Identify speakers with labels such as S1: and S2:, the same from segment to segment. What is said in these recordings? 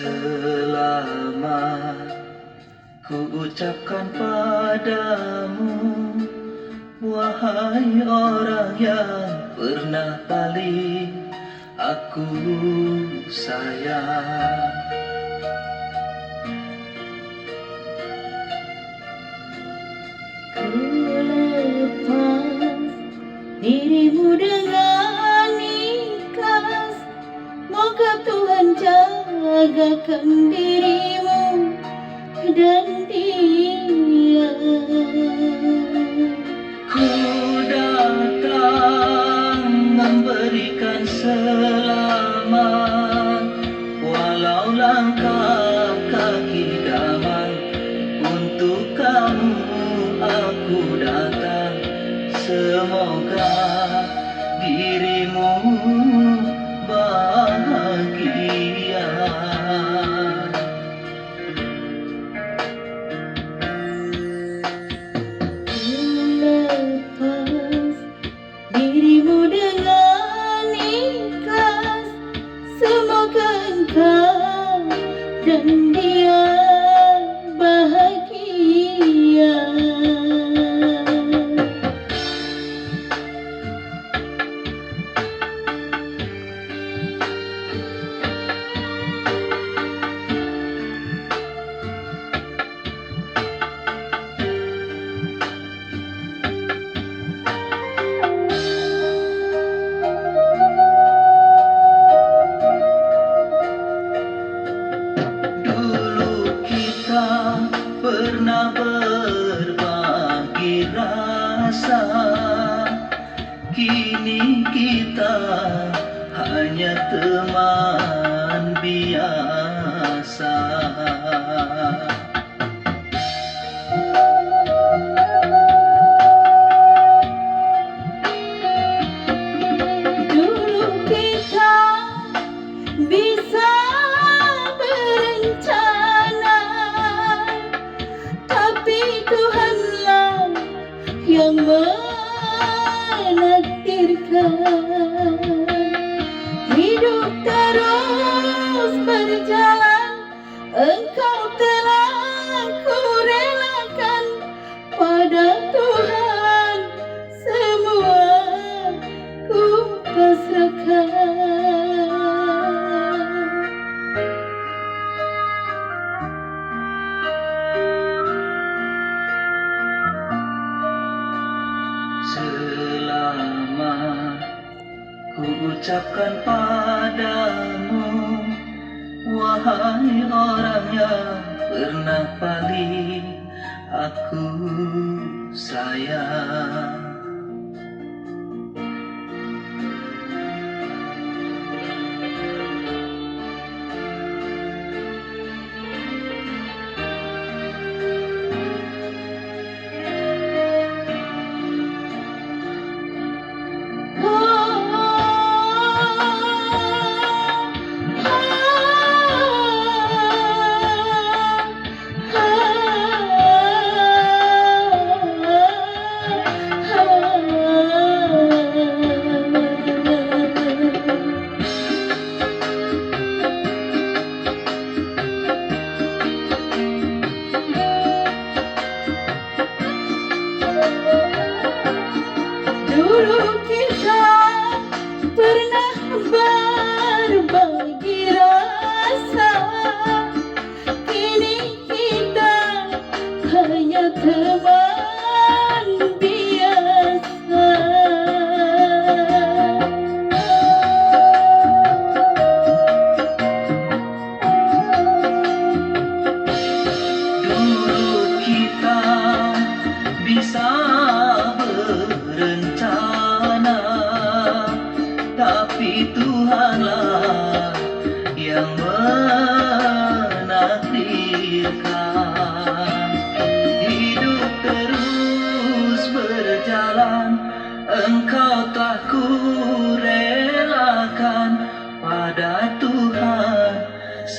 S1: Selamat ku ucapkan padamu Wahai orang yang pernah paling aku sayang.
S2: Ku lepas dirimu dengan jagakan dirimu dan dia
S1: Ku datang memberikan selamat Walau langkah kaki damai. Untuk kamu aku datang. Semoga dirimu
S2: dan dia bahagia
S1: pernah berbagi rasa. Kini kita hanya teman biasa
S2: Hidup terus berjalan Engkau
S1: ucapkan padamu Wahai orang yang pernah paling aku sayang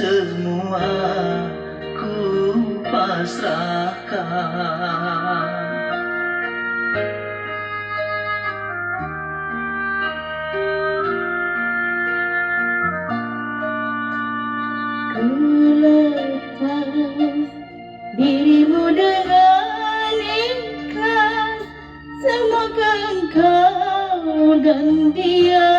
S1: semua ku pasrahkan. Ku letak dirimu dengan ikhlas. Semoga engkau
S2: dan dia